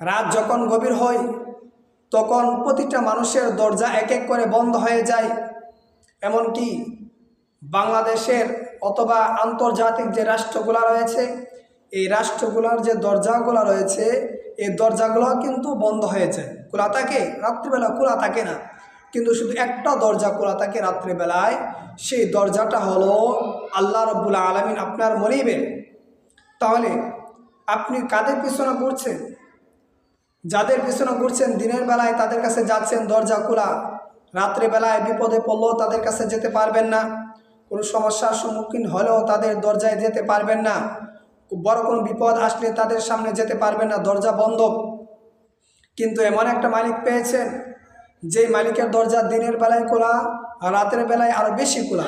রাত যখন গভীর হয়, তখন প্রতিটা মানুষের দরজা এক এক করে বন্ধ হয়ে যায়। এমনকি বাংলাদেশের অথবা আন্তর্জাতিক যে রাষ্ট্রগুলো রয়েছে, এই রাষ্ট্রগুলোর যে দরজাগুলো রয়েছে, এই দরজাগুলো কিন্তু বন্ধ হয়ে যায় খোলা থাকে রাত্রিবেলা খোলা থাকে না। কিন্তু শুধু একটা দরজা খোলা থাকে রাত্রিবেলায়, সেই দরজাটা হলো আল্লাহ রব্বুল আলমিন আপনার মনিবের। তাহলে আপনি কাদের পিছনে ঘুরছেন? যাদের পিছনে ঘুরছেন, দিনের বেলায় তাদের কাছে যাচ্ছেন দরজা খোলা। রাত্রেবেলায় বিপদে পড়লেও তাদের কাছে যেতে পারবেন না। কোনো সমস্যার সম্মুখীন হলেও তাদের দরজায় যেতে পারবেন না। বড় কোনো বিপদ আসলে তাদের সামনে যেতে পারবেন না, দরজা বন্ধ। কিন্তু এমন একটা মালিক পেয়েছেন, যেই মালিকের দরজা দিনের বেলায় খোলা আর রাতের বেলায় আরও বেশি খোলা।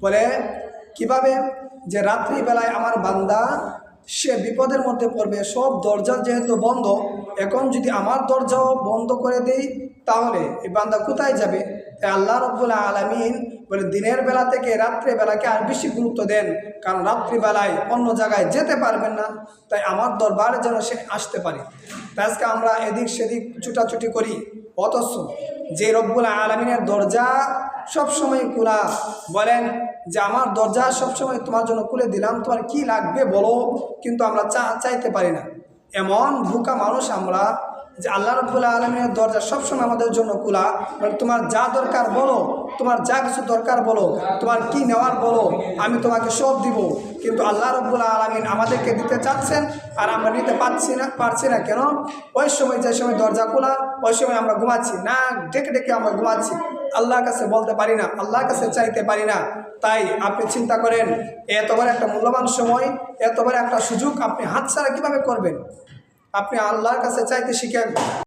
বলে, কীভাবে যে রাত্রি বেলায় আমার বান্দা সে বিপদের মধ্যে পড়বে। সব দরজা যেহেতু বন্ধ, এখন যদি আমার দরজাও বন্ধ করে দেই, তাহলে এই বান্দা কোথায় যাবে? তাই আল্লাহ রব্বুল্লাহ আলমিন বলে, দিনের বেলা থেকে রাত্রে বেলাকে আর বেশি গুরুত্ব দেন, কারণ রাত্রিবেলায় অন্য জায়গায় যেতে পারবেন না, তাই আমার দরবারে যেন সে আসতে পারে। আজকে আমরা এদিক সেদিক ছুটাছুটি করি, অথচ যে রব্বুল আলমিনের দরজা সবসময় খোলা। বলেন যে, আমার দরজা সবসময় তোমার জন্য খুলে দিলাম, তোমার কি লাগবে বলো? কিন্তু আমরা চা, চাইতে পারি না। এমন ভুকা মানুষ আমরা যে আল্লাহ রব্বুল আলমিনের দরজা সবসময় আমাদের জন্য খোলা। মানে তোমার যা দরকার বলো, তোমার যা কিছু দরকার বলো, তোমার কি নেওয়ার বলো, আমি তোমাকে সব দিব। কিন্তু আল্লাহ রব্বুল আলমিন আমাদেরকে দিতে চাচ্ছেন আর আমরা নিতে পারছি না পারছি না কেন? ওই সময় যে সময় দরজা খোলা, ওই সময় আমরা ঘুমাচ্ছি। না, ডেকে ডেকে আমরা ঘুমাচ্ছি। আল্লাহর কাছে বলতে পারি না, আল্লাহর কাছে চাইতে পারি না। তাই আপনি চিন্তা করেন, এত বড় একটা মূল্যবান সময়, এত বড় একটা সুযোগ আপনি হাতছাড়া কীভাবে করবেন? আপনি আল্লাহর কাছে চাইতে শিখেন।